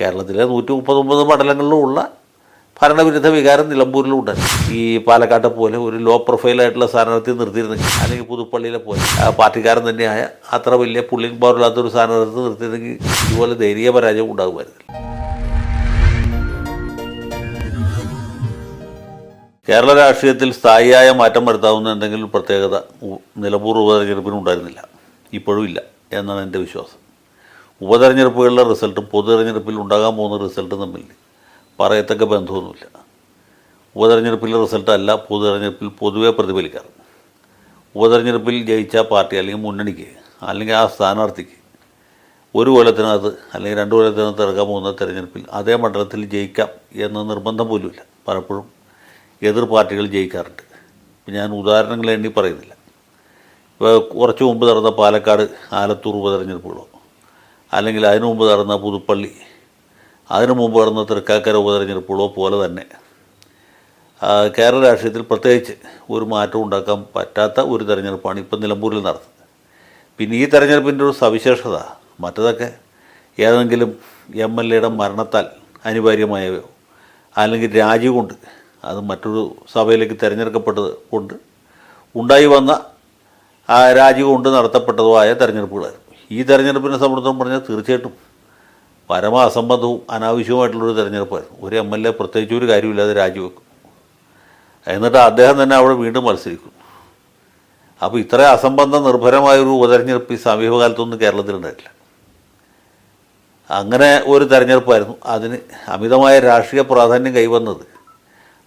കേരളത്തിലെ നൂറ്റി മുപ്പത്തൊമ്പത് മണ്ഡലങ്ങളിലുമുള്ള ഭരണവിരുദ്ധ വികാരം നിലമ്പൂരിലും ഉണ്ട് ഈ പാലക്കാട്ടെ പോലെ ഒരു ലോ പ്രൊഫൈലായിട്ടുള്ള സ്ഥാനാർത്ഥി നിർത്തിയിരുന്നെങ്കിൽ അല്ലെങ്കിൽ പുതുപ്പള്ളിയിലെ പോലെ. പാർട്ടിക്കാരൻ തന്നെയായ അത്ര വലിയ പുള്ളിങ് പവറില്ലാത്ത ഒരു സ്ഥാനാർത്ഥി നിർത്തിയിരുന്നെങ്കിൽ ഇതുപോലെ ദയനീയ പരാജയം ഉണ്ടാകുമായിരുന്നില്ല കേരള രാഷ്ട്രീയത്തിൽ സ്ഥായിയായ മാറ്റം വരുത്താവുന്ന എന്തെങ്കിലും പ്രത്യേകത നിലമ്പൂർ ഉപതെരഞ്ഞെടുപ്പിന് ഉണ്ടായിരുന്നില്ല. ഇപ്പോഴും ഇല്ല എന്നാണ് എന്റെ വിശ്വാസം. ഉപതെരഞ്ഞെടുപ്പുകളിലെ റിസൾട്ടും പൊതു തെരഞ്ഞെടുപ്പിൽ ഉണ്ടാകാൻ പോകുന്ന റിസൾട്ടും തമ്മിൽ പറയത്തക്ക ബന്ധമൊന്നുമില്ല. ഉപതെരഞ്ഞെടുപ്പിലെ റിസൾട്ടല്ല അല്ല പൊതു തെരഞ്ഞെടുപ്പിൽ പൊതുവെ പ്രതിഫലിക്കാറ്. ഉപതെരഞ്ഞെടുപ്പിൽ ജയിച്ച പാർട്ടി അല്ലെങ്കിൽ മുന്നണിക്ക് അല്ലെങ്കിൽ ആ സ്ഥാനാർത്ഥിക്ക് ഒരു കൊല്ലത്തിനകത്ത് അല്ലെങ്കിൽ രണ്ട് കൊല്ലത്തിനകത്ത് ഇറക്കാൻ പോകുന്ന തെരഞ്ഞെടുപ്പിൽ അതേ മണ്ഡലത്തിൽ ജയിക്കാം എന്ന നിർബന്ധം പോലുമില്ല. പലപ്പോഴും എതിർ പാർട്ടികൾ ജയിക്കാറുണ്ട്. ഞാൻ ഉദാഹരണങ്ങൾ എണ്ണി പറയുന്നില്ല. ഇപ്പോൾ കുറച്ച് മുമ്പ് നടന്ന പാലക്കാട് ആലത്തൂർ ഉപതെരഞ്ഞെടുപ്പുകളോ അല്ലെങ്കിൽ അതിനു മുമ്പ് നടന്ന പുതുപ്പള്ളി അതിനു മുമ്പ് നടന്ന തൃക്കാക്കര ഉപതെരഞ്ഞെടുപ്പുകളോ പോലെ തന്നെ. കേരള രാഷ്ട്രീയത്തിൽ പ്രത്യേകിച്ച് ഒരു മാറ്റം ഉണ്ടാക്കാൻ പറ്റാത്ത ഒരു തെരഞ്ഞെടുപ്പാണ് ഇപ്പം നിലമ്പൂരിൽ നടത്തുന്നത് പിന്നെ ഈ തെരഞ്ഞെടുപ്പിന്റെ ഒരു സവിശേഷത മറ്റതൊക്കെ? ഏതെങ്കിലും എം എൽ എയുടെ മരണത്താൽ അനിവാര്യമായവയോ അല്ലെങ്കിൽ രാജി കൊണ്ട് അത് മറ്റൊരു സഭയിലേക്ക് തിരഞ്ഞെടുക്കപ്പെട്ടത് കൊണ്ട് ഉണ്ടായി വന്ന രാജി കൊണ്ട് നടത്തപ്പെട്ടതോ ആയ തെരഞ്ഞെടുപ്പുകളായിരുന്നു ഈ തെരഞ്ഞെടുപ്പിനെ സംബന്ധം പറഞ്ഞാൽ തീർച്ചയായിട്ടും പരമ അസംബന്ധവും അനാവശ്യവുമായിട്ടുള്ളൊരു തെരഞ്ഞെടുപ്പായിരുന്നു. ഒരു എം എൽ എ പ്രത്യേകിച്ച് ഒരു കാര്യമില്ലാതെ രാജിവെക്കും. എന്നിട്ട് അദ്ദേഹം തന്നെ അവിടെ വീണ്ടും മത്സരിക്കും. അപ്പോൾ ഇത്ര അസംബന്ധ നിർഭരമായൊരു ഉപതെരഞ്ഞെടുപ്പ് ഈ സമീപകാലത്തൊന്നും കേരളത്തിലുണ്ടായിട്ടില്ല. അങ്ങനെ ഒരു തെരഞ്ഞെടുപ്പായിരുന്നു. അതിന് അമിതമായ രാഷ്ട്രീയ പ്രാധാന്യം കൈവന്നത്.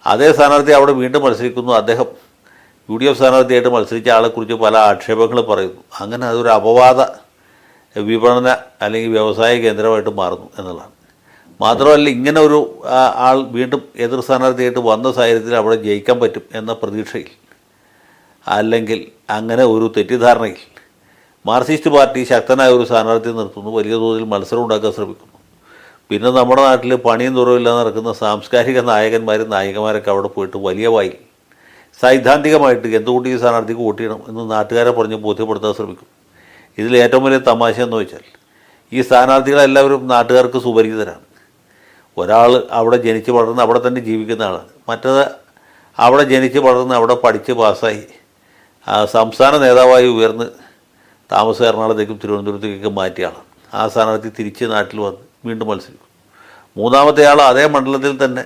അതേ സ്ഥാനാർത്ഥി അവിടെ വീണ്ടും മത്സരിക്കുന്നു. അദ്ദേഹം യു ഡി എഫ് സ്ഥാനാർത്ഥിയായിട്ട് മത്സരിച്ച ആളെക്കുറിച്ച് പല ആക്ഷേപങ്ങൾ പറയുന്നു. അങ്ങനെ അതൊരു അപവാദ വിപണന അല്ലെങ്കിൽ വ്യവസായ കേന്ദ്രമായിട്ട് മാറുന്നു എന്നുള്ളതാണ്. മാത്രമല്ല ഇങ്ങനെ ഒരു ആൾ വീണ്ടും എതിർ സ്ഥാനാർത്ഥിയായിട്ട് വന്ന സാഹചര്യത്തിൽ അവിടെ ജയിക്കാൻ പറ്റും എന്ന പ്രതീക്ഷയിൽ അല്ലെങ്കിൽ അങ്ങനെ ഒരു തെറ്റിദ്ധാരണയിൽ മാർക്സിസ്റ്റ് പാർട്ടി ശക്തനായ ഒരു സ്ഥാനാർത്ഥി നിർത്തുന്നു വലിയ തോതിൽ മത്സരം ഉണ്ടാക്കാൻ ശ്രമിക്കുന്നു. പിന്നെ നമ്മുടെ നാട്ടിൽ പണിയും തുറവില്ലാതെ നടക്കുന്ന സാംസ്കാരിക നായകന്മാരും നായികമാരൊക്കെ അവിടെ പോയിട്ട് വലിയ വായിൽ സൈദ്ധാന്തികമായിട്ട് എന്തുകൊണ്ട് ഈ സ്ഥാനാർത്ഥിക്ക് വോട്ട് ചെയ്യണം എന്ന് നാട്ടുകാരെ പറഞ്ഞ് ബോധ്യപ്പെടുത്താൻ ശ്രമിക്കും. ഇതിൽ ഏറ്റവും വലിയ തമാശ എന്ന് വെച്ചാൽ ഈ സ്ഥാനാർത്ഥികളെല്ലാവരും നാട്ടുകാർക്ക് സുപരിചിതരാണ്. ഒരാൾ അവിടെ ജനിച്ച് വളർന്ന് അവിടെ തന്നെ ജീവിക്കുന്ന ആളാണ്. മറ്റത് അവിടെ ജനിച്ച് വളർന്ന് അവിടെ പഠിച്ച് പാസ്സായി സംസ്ഥാന നേതാവായി ഉയർന്ന് താമസം എറണാകുളത്തേക്കും തിരുവനന്തപുരത്തേക്കൊക്കെ മാറ്റിയ ആളാണ്. ആ സ്ഥാനാർത്ഥി തിരിച്ച് നാട്ടിൽ വന്ന് വീണ്ടും മത്സരിക്കും. മൂന്നാമത്തെ ആൾ അതേ മണ്ഡലത്തിൽ തന്നെ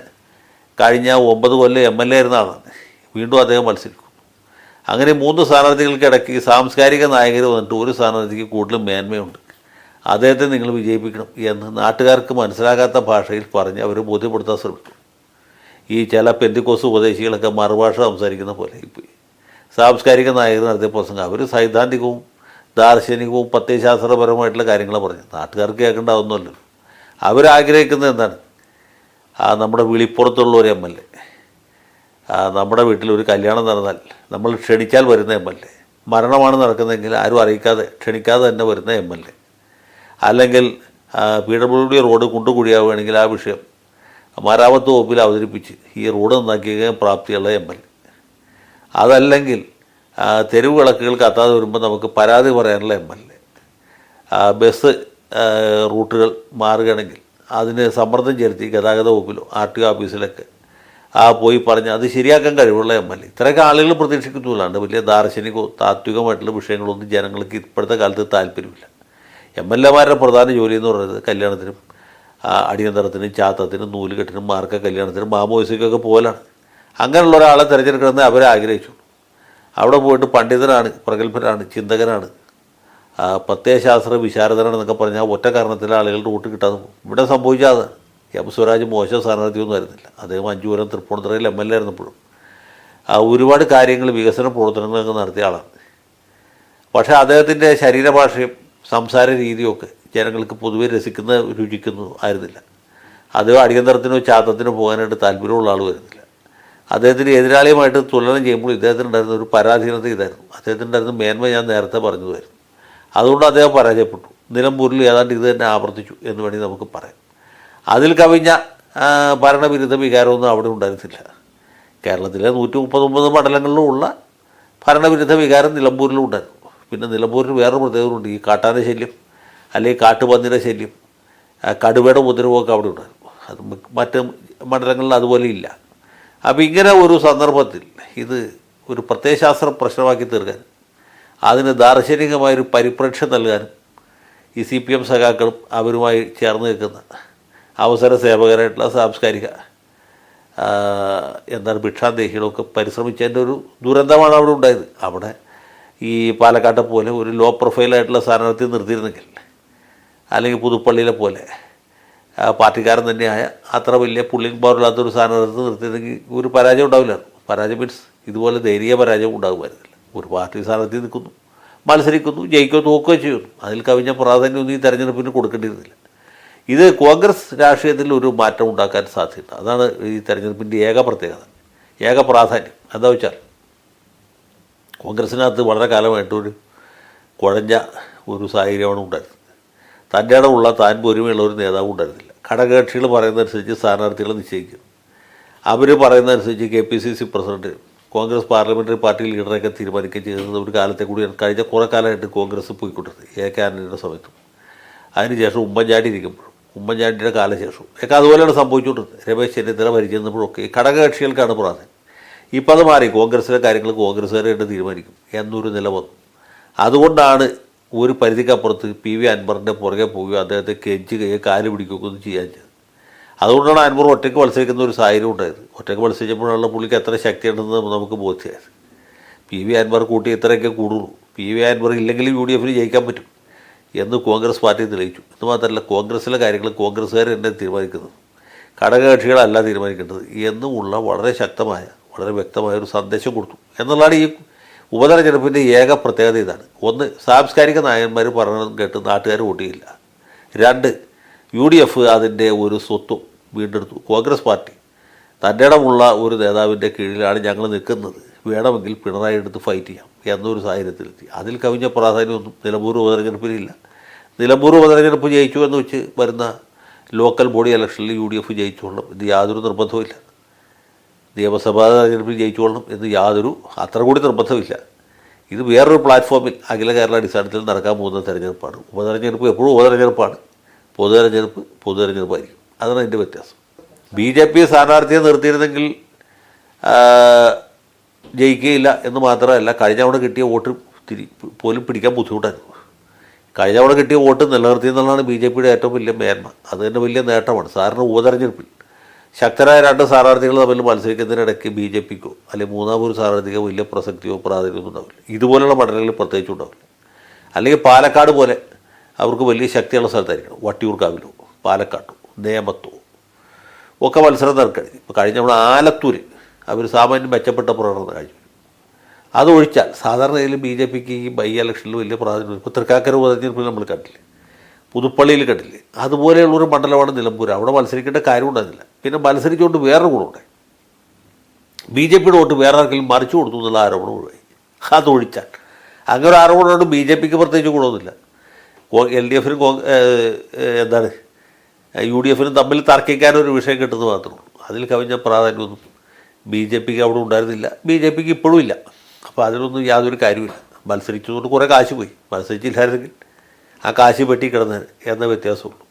കഴിഞ്ഞ ഒമ്പത് കൊല്ലം എം എൽ എ ആയിരുന്ന ആളാണ്. വീണ്ടും അദ്ദേഹം മത്സരിക്കും. അങ്ങനെ മൂന്ന് സ്ഥാനാർത്ഥികൾക്കിടയ്ക്ക് സാംസ്കാരിക നായകർ വന്നിട്ട് ഒരു സ്ഥാനാർത്ഥിക്ക് കൂടുതലും മേന്മയുണ്ട്. അദ്ദേഹത്തെ നിങ്ങൾ വിജയിപ്പിക്കണം എന്ന് നാട്ടുകാർക്ക് മനസ്സിലാകാത്ത ഭാഷയിൽ പറഞ്ഞ് അവർ ബോധ്യപ്പെടുത്താൻ ശ്രമിക്കും. ഈ ചില പെന്തിക്കോസ് ഉപദേശികളൊക്കെ മറുഭാഷ സംസാരിക്കുന്ന പോലെ ഇപ്പോൾ സാംസ്കാരിക നായകർ നടത്തിയ പ്രസംഗം അവർ സൈദ്ധാന്തികവും ദാർശനികവും പ്രത്യയശാസ്ത്രപരമായിട്ടുള്ള കാര്യങ്ങൾ പറഞ്ഞു നാട്ടുകാർക്ക് കേൾക്കേണ്ടാവുന്നല്ലോ അവരാഗ്രഹിക്കുന്നത് എന്താണ്? ആ നമ്മുടെ വിളിപ്പുറത്തുള്ള ഒരു എം എൽ എ. നമ്മുടെ വീട്ടിൽ ഒരു കല്യാണം നടന്നാൽ നമ്മൾ ക്ഷണിച്ചാൽ വരുന്ന എം എൽ എ. മരണമാണ് നടക്കുന്നതെങ്കിൽ ആരും അറിയിക്കാതെ ക്ഷണിക്കാതെ തന്നെ വരുന്ന എം എൽ എ. അല്ലെങ്കിൽ പി ഡബ്ല്യു ഡി റോഡ് കുണ്ടുകുഴിയാവുകയാണെങ്കിൽ ആ വിഷയം മരാമത്ത് വകുപ്പിൽ അവതരിപ്പിച്ച് ഈ റോഡ് നന്നാക്കിയ പ്രാപ്തിയുള്ള എം എൽ എ. അതല്ലെങ്കിൽ തെരുവ് വിളക്കുകൾ കത്താതെ വരുമ്പോൾ നമുക്ക് പരാതി പറയാനുള്ള എം എൽ എ. ബസ് റൂട്ടുകൾ മാറുകയാണെങ്കിൽ അതിന് സമ്മർദ്ദം ചെലുത്തി ഗതാഗത വകുപ്പിലോ ആർ ടി ഓഫീസിലൊക്കെ ആ പോയി പറഞ്ഞ് അത് ശരിയാക്കാൻ കഴിവുള്ള എം എൽ എ. ഇത്രയൊക്കെ ആളുകൾ പ്രതീക്ഷിക്കുന്നതല്ലാണ്ട് വലിയ ദാർശനികോ താത്വികമായിട്ടുള്ള വിഷയങ്ങളൊന്നും ജനങ്ങൾക്ക് ഇപ്പോഴത്തെ കാലത്ത് താല്പര്യമില്ല. എം എൽ എമാരുടെ പ്രധാന ജോലി എന്ന് പറയുന്നത് കല്യാണത്തിനും അടിയന്തരത്തിനും ചാത്തത്തിനും നൂലുകെട്ടിനും മാർക്ക കല്യാണത്തിനും മാമോയിസയ്ക്കൊക്കെ പോലാണ്. അങ്ങനെയുള്ള ഒരാളെ തിരഞ്ഞെടുക്കണമെന്ന് അവരെ ആഗ്രഹിച്ചു അവിടെ പോയിട്ട് പണ്ഡിതനാണ് പ്രഗത്ഭനാണ് ചിന്തകനാണ്. പ്രത്യയശാസ്ത്ര വിശാരദനാണെന്നൊക്കെ പറഞ്ഞാൽ ഒറ്റ കാരണത്തിൽ ആളുകളുടെ വോട്ട് കിട്ടാതെ ഇവിടെ ഇവിടെ സംഭവിച്ചാൽ എം സ്വരാജ് മോശം സ്ഥാനാർത്ഥിയൊന്നും ആയിരുന്നില്ല. അദ്ദേഹം അഞ്ചുപുരം തൃപ്പൂണിത്തുറയിൽ എം എൽ എ ആയിരുന്നപ്പോഴും. ആ, ഒരുപാട് കാര്യങ്ങൾ വികസന പ്രവർത്തനങ്ങളൊക്കെ നടത്തിയ ആളാണ്. പക്ഷേ അദ്ദേഹത്തിന്റെ ശരീരഭാഷയും സംസാര രീതിയും ഒക്കെ ജനങ്ങൾക്ക് പൊതുവെ രസിക്കുന്ന രുചിക്കുന്നു ആയിരുന്നില്ല. അദ്ദേഹം അടിയന്തരത്തിനോ ചാത്തത്തിനോ പോകാനായിട്ട് താല്പര്യമുള്ള ആൾ വരുന്നില്ല. അദ്ദേഹത്തിന് എതിരാളിയുമായിട്ട് തുലനം ചെയ്യുമ്പോൾ ഇദ്ദേഹത്തിനുണ്ടായിരുന്ന ഒരു പരാധീനത ഇതായിരുന്നു. അദ്ദേഹത്തിനുണ്ടായിരുന്ന മേന്മ ഞാൻ നേരത്തെ പറഞ്ഞതുമായിരുന്നു. അതുകൊണ്ട് അദ്ദേഹം പരാജയപ്പെട്ടു. നിലമ്പൂരിൽ ഏതാണ്ട് ഇത് തന്നെ ആവർത്തിച്ചു എന്ന് വേണമെങ്കിൽ നമുക്ക് പറയാം. അതിൽ കവിഞ്ഞ ഭരണവിരുദ്ധ വികാരമൊന്നും അവിടെ ഉണ്ടായിരുന്നില്ല. കേരളത്തിലെ നൂറ്റി മുപ്പത്തൊമ്പത് മണ്ഡലങ്ങളിലും ഉള്ള ഭരണവിരുദ്ധ വികാരം നിലമ്പൂരിലും ഉണ്ടായിരുന്നു. പിന്നെ നിലമ്പൂരിൽ വേറൊരു പ്രത്യേകതയുണ്ട്. ഈ കാട്ടാന ശല്യം അല്ലെങ്കിൽ കാട്ടുപന്നിയുടെ ശല്യം കടുവയുടെ ഉപദ്രവമൊക്കെ അവിടെ ഉണ്ടായിരുന്നു. അത് മറ്റ് മണ്ഡലങ്ങളിൽ അതുപോലെ ഇല്ല. അപ്പോൾ ഇങ്ങനെ ഒരു സന്ദർഭത്തിൽ ഇത് ഒരു പ്രത്യയശാസ്ത്ര പ്രശ്നമാക്കി തീർക്കാൻ അതിന് ദാർശനികമായൊരു പരിപ്രേക്ഷ നൽകാനും ഈ സി പി എം സഖാക്കളും അവരുമായി ചേർന്ന് നിൽക്കുന്ന അവസര സേവകരായിട്ടുള്ള സാംസ്കാരിക എന്താണ് ഭിക്ഷാന്തേഹികളൊക്കെ പരിശ്രമിച്ചതിന്റെ ഒരു ദുരന്തമാണ് അവിടെ ഉണ്ടായത്. അവിടെ ഈ പാലക്കാട്ടെ പോലെ ഒരു ലോ പ്രൊഫൈലായിട്ടുള്ള സ്ഥാനാർത്ഥി നിർത്തിയിരുന്നെങ്കിൽ അല്ലെങ്കിൽ പുതുപ്പള്ളിയിലെ പോലെ പാർട്ടിക്കാരൻ തന്നെയായ അത്ര വലിയ പുള്ളിങ് പവറില്ലാത്തൊരു സ്ഥാനാർത്ഥി നിർത്തിയിരുന്നെങ്കിൽ ഒരു പരാജയം ഉണ്ടാവില്ലായിരുന്നു. പരാജയം മീൻസ് ഇതുപോലെ ധൈര്യ പരാജയം ഉണ്ടാകുമായിരുന്നില്ല. ഒരു പാർട്ടി സ്ഥാനാർത്ഥി നിൽക്കുന്നു മത്സരിക്കുന്നു ജയിക്കുകയോ തോക്കുകയോ ചെയ്യുന്നു. അതിൽ കവിഞ്ഞ പ്രാധാന്യമൊന്നും ഈ തെരഞ്ഞെടുപ്പിന് കൊടുക്കേണ്ടിയിരുന്നില്ല. ഇത് കോൺഗ്രസ് രാഷ്ട്രീയത്തിൽ ഒരു മാറ്റം ഉണ്ടാക്കാൻ സാധ്യത. അതാണ് ഈ തെരഞ്ഞെടുപ്പിന്റെ ഏക പ്രത്യേകത. ഏക പ്രാധാന്യം. എന്താ വെച്ചാൽ കോൺഗ്രസിനകത്ത് വളരെ കാലമായിട്ടൊരു കുഴഞ്ഞ ഒരു സാഹചര്യമാണ് ഉണ്ടായിരുന്നത്. തന്റെ ഇടമുള്ള താൻ പൊരുമയുള്ള ഒരു നേതാവ് ഉണ്ടായിരുന്നില്ല. ഘടകകക്ഷികൾ പറയുന്നതനുസരിച്ച് സ്ഥാനാർത്ഥികളെ നിശ്ചയിക്കും. അവർ പറയുന്നതനുസരിച്ച് K P C C president Congress parliamentary party ലീഡറൊക്കെ തീരുമാനിക്കുകയും ചെയ്യുന്നത് ഒരു കാലത്തെ കൂടി കഴിഞ്ഞ കുറേ കാലമായിട്ട് കോൺഗ്രസ് പോയിക്കൊണ്ടിരുന്നത്. എ കെ ആന്റണിയുടെ സമയത്തും. അതിനുശേഷം ഉമ്മൻചാണ്ടി ഇരിക്കുമ്പോഴും. ഉമ്മൻചാണ്ടിയുടെ കാലശേഷം. ഒക്കെ അതുപോലെയാണ് സംഭവിച്ചുകൊണ്ടിരുന്നത്. രമേശ് ചെന്നിത്തല ഭരിച്ചിരുന്നപ്പോഴൊക്കെ ഈ ഘടകകക്ഷികൾക്കാണ് പ്രാധാന്യം. ഇപ്പം അത് മാറി. കോൺഗ്രസിലെ കാര്യങ്ങൾ കോൺഗ്രസ്സുകാരായിട്ട് തീരുമാനിക്കും. എന്നൊരു നില വന്നു. അതുകൊണ്ടാണ് ഒരു പരിധിക്കപ്പുറത്ത് പി വി അൻവറിന്റെ പുറകെ പോവുകയോ അദ്ദേഹത്തെ കെഞ്ചുകയോ കാൽ പിടിക്കുകയൊക്കെ ഒന്നും ചെയ്യാൻ ചെയ്തത്. അതുകൊണ്ടാണ് അൻവർ ഒറ്റയ്ക്ക് മത്സരിക്കുന്ന ഒരു സാഹചര്യം ഉണ്ടായത്. ഒറ്റയ്ക്ക് മത്സരിച്ചപ്പോഴുള്ള പുള്ളിക്ക് എത്ര ശക്തിയുണ്ടെന്ന് നമുക്ക് ബോധ്യമായത്. പി വി അൻവർ കൂട്ടി ഇത്രയൊക്കെ കൂടുള്ളൂ. പി വി അൻവർ ഇല്ലെങ്കിലും യു ഡി എഫിന് ജയിക്കാൻ പറ്റും. എന്ന് കോൺഗ്രസ് പാർട്ടി തെളിയിച്ചു. എന്ന് മാത്രമല്ല കോൺഗ്രസിലെ കാര്യങ്ങൾ കോൺഗ്രസ്സുകാർ തന്നെ തീരുമാനിക്കുന്നത് ഘടകകക്ഷികളല്ല തീരുമാനിക്കേണ്ടത് എന്നുമുള്ള വളരെ ശക്തമായ വളരെ വ്യക്തമായ ഒരു സന്ദേശം കൊടുത്തു. എന്നുള്ളതാണ് ഈ ഉപതെരഞ്ഞെടുപ്പിന്റെ ഏക പ്രത്യേകത ഇതാണ്. ഒന്ന് സാംസ്കാരിക നായകന്മാർ പറഞ്ഞതും കേട്ട് നാട്ടുകാർ വോട്ടിയില്ല രണ്ട് യു ഡി എഫ് അതിന്റെ ഒരു സ്വത്വം വീണ്ടെടുത്തു. കോൺഗ്രസ് പാർട്ടി തന്റെ ഇടമുള്ള ഒരു നേതാവിന്റെ കീഴിലാണ് ഞങ്ങൾ നിൽക്കുന്നത്. വേണമെങ്കിൽ പിണറായി എടുത്ത് ഫൈറ്റ് ചെയ്യാം എന്നൊരു സാഹചര്യത്തിലെത്തി അതിൽ കവിഞ്ഞ പ്രാധാന്യമൊന്നും നിലമ്പൂർ ഉപതെരഞ്ഞെടുപ്പിലില്ല നിലമ്പൂർ ഉപതെരഞ്ഞെടുപ്പ് ജയിച്ചു എന്ന് വെച്ച് വരുന്ന ലോക്കൽ ബോഡി ഇലക്ഷനിൽ യു ഡി എഫ് ജയിച്ചുകൊള്ളണം ഇത് യാതൊരു നിർബന്ധവുമില്ല നിയമസഭാ തെരഞ്ഞെടുപ്പിൽ ജയിച്ചുകൊള്ളണം എന്ന് യാതൊരു അത്ര കൂടി നിർബന്ധമില്ല ഇത് വേറൊരു പ്ലാറ്റ്ഫോമിൽ അഖില കേരള അടിസ്ഥാനത്തിൽ നടക്കാൻ പോകുന്ന തെരഞ്ഞെടുപ്പാണ്. ഉപതെരഞ്ഞെടുപ്പ് എപ്പോഴും ഉപതെരഞ്ഞെടുപ്പാണ്. പൊതു തെരഞ്ഞെടുപ്പ് പൊതു തെരഞ്ഞെടുപ്പായിരിക്കും അതാണ് അതിന്റെ വ്യത്യാസം. ബി ജെ പി സ്ഥാനാർത്ഥിയെ നിർത്തിയിരുന്നെങ്കിൽ ജയിക്കുകയില്ല എന്ന് മാത്രമല്ല കഴിഞ്ഞ തവണ കിട്ടിയ വോട്ട് തിരി പോലും പിടിക്കാൻ ബുദ്ധിമുട്ടായിരുന്നു. കഴിഞ്ഞ തവണ കിട്ടിയ വോട്ട് നിലനിർത്തി എന്നുള്ളതാണ് ബി ജെ പിയുടെ ഏറ്റവും വലിയ മേന്മ. അത് തന്നെ വലിയ നേട്ടമാണ്. സാറിന് ഉപതെരഞ്ഞെടുപ്പിൽ ശക്തരായ രണ്ട് സ്ഥാനാർത്ഥികൾ തമ്മിൽ മത്സരിക്കുന്നതിനിടയ്ക്ക് ബി ജെ പിക്കോ അല്ലെങ്കിൽ മൂന്നാമൊരു സ്ഥാനാർത്ഥിക്കോ വലിയ പ്രസക്തിയോ പ്രാധാന്യമോ ഉണ്ടാവില്ല. ഇതുപോലെയുള്ള മണ്ഡലങ്ങളിൽ പ്രത്യേകിച്ച് ഉണ്ടാവില്ല. അല്ലെങ്കിൽ പാലക്കാട് പോലെ അവർക്ക് വലിയ ശക്തിയുള്ള സ്ഥലത്തായിരിക്കണം. വട്ടിയൂർക്കാവിലോ പാലക്കാട്ടോ നേമത്തോ ഒക്കെ മത്സരം നടക്കുകയാണെങ്കിൽ. ഇപ്പോൾ കഴിഞ്ഞ നമ്മൾ ആലത്തൂർ അവർ സാമാന്യം മെച്ചപ്പെട്ട പ്രകടനം കാഴ്ച അതൊഴിച്ചാൽ സാധാരണയിൽ ബി ജെ പിക്ക് ഈ ബൈ ഇലക്ഷനിൽ വലിയ പ്രാധാന്യം ഇപ്പോൾ തൃക്കാക്കര ഉപതെരഞ്ഞെടുപ്പിൽ നമ്മൾ കണ്ടില്ലേ? പുതുപ്പള്ളിയിൽ കണ്ടില്ലേ? അതുപോലെയുള്ളൊരു മണ്ഡലമാണ് നിലമ്പൂർ. അവിടെ മത്സരിക്കേണ്ട കാര്യം ഉണ്ടായിരുന്നില്ല. പിന്നെ മത്സരിച്ചുകൊണ്ട് വേറൊരു ഗുണമുണ്ട് ബി ജെ പിയുടെ വോട്ട് വേറെ ആർക്കെങ്കിലും മറിച്ചു കൊടുത്തു എന്നുള്ള ആരോപണം ഒഴിവായി. അതൊഴിച്ചാൽ അങ്ങനെ ഒരു ആരോപണമുണ്ട് ബി ജെ പിക്ക് പ്രത്യേകിച്ച് ഗുണമൊന്നുമില്ല. എൽ ഡി എഫിനും എന്താണ്? യു ഡി എഫിനും തമ്മിൽ തർക്കിക്കാനൊരു വിഷയം കിട്ടുന്നത് മാത്രമേ ഉള്ളൂ. അതിൽ കവിഞ്ഞ പ്രാധാന്യമൊന്നും ബി ജെ പിക്ക് അവിടെ ഉണ്ടായിരുന്നില്ല. ബി ജെ പിക്ക് ഇപ്പോഴും ഇല്ല. അപ്പോൾ അതിനൊന്നും യാതൊരു കാര്യമില്ല മത്സരിച്ചതുകൊണ്ട് കുറേ കാശ് പോയി. മത്സരിച്ചില്ലായിരുന്നെങ്കിൽ ആ കാശ് പെട്ടി കിടന്നേനെ എന്ന വ്യത്യാസമുള്ളൂ.